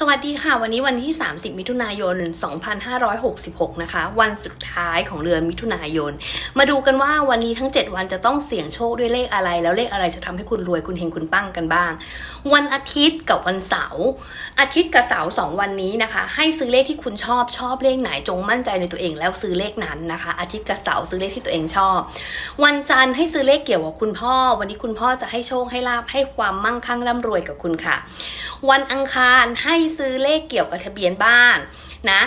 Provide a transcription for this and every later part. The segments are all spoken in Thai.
สวัสดีค่ะ วันนี้วันที่ 30 มิถุนายน 2566 นะคะ วันสุดท้ายของเดือนมิถุนายน มาดูกันว่าวันนี้ทั้ง 7 วันจะต้องเสี่ยงโชคด้วยเลขอะไร แล้วเลขอะไรจะทำให้คุณรวยคุณเฮงคุณปั้งกันบ้าง วันอาทิตย์กับวันเสาร์อาทิตย์กับเสาร์สองวันนี้นะคะ ให้ซื้อเลขที่คุณชอบชอบเลขไหนจงมั่นใจในตัวเอง แล้วซื้อเลขนั้นนะคะ อาทิตย์กับเสาร์ซื้อเลขที่ตัวเองชอบ วันจันทร์ให้ซื้อเลขเกี่ยวกับคุณพ่อ วันนี้คุณพ่อจะให้โชคให้ลาบให้ความมั่งคั่งร่ำรวยกับคุณค่ะ วันอังคารให้ซื้อเลขเกี่ยวกับทะเบียนบ้านนะ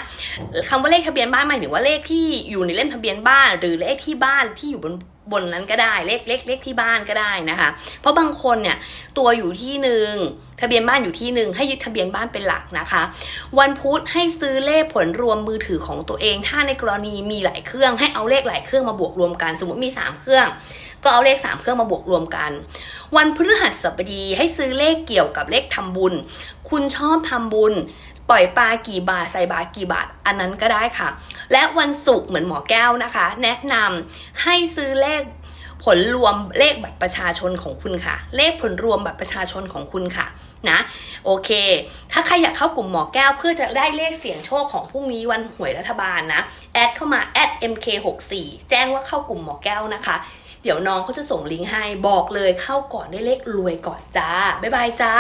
คำว่าเลขทะเบียนบ้านหมายถึงว่าเลขที่อยู่ในเล่มทะเบียนบ้าน หรือเลขที่บ้านที่อยู่บน บนนั้นก็ได้เลขเลขเลขที่บ้านก็ได้นะคะ เพราะบางคนเนี่ยตัวอยู่ที่หนึ่งทะเบียนบ้านอยู่ที่หนึ่งให้ยึดทะเบียนบ้านเป็นหลักนะคะ วันพุธให้ซื้อเลขผลรวมมือถือของตัวเอง ถ้าในกรณีมีหลายเครื่องให้เอาเลขหลายเครื่องมาบวกรวมกัน สมมติมี 3 เครื่อง ก็เอาเลข 3 เครื่องมาบวกรวมกัน วันพฤหัสบดีให้ซื้อเลขเกี่ยวกับเลขทำบุญ คุณชอบทำบุญ ปล่อยปลากี่บาทใส่บาทกี่บาทอันนั้นก็ได้ค่ะ และวันศุกร์เหมือนหมอแก้วนะคะ แนะนำให้ซื้อเลข ผลรวมเลขบัตรประชาชนของคุณค่ะ เลขผลรวมบัตรประชาชนของคุณค่ะนะโอเค ถ้าใครอยากเข้ากลุ่มหมอแก้วเพื่อจะได้เลขเสี่ยงโชคของพรุ่งนี้วันหวยรัฐบาลนะแอดเข้ามาแอด mk64 แจ้งว่าเข้ากลุ่มหมอแก้วนะคะ เดี๋ยวน้องเขาจะส่งลิงก์ให้บอกเลยเข้าก่อนได้เลขรวยก่อนจ้าบ๊ายบายจ้า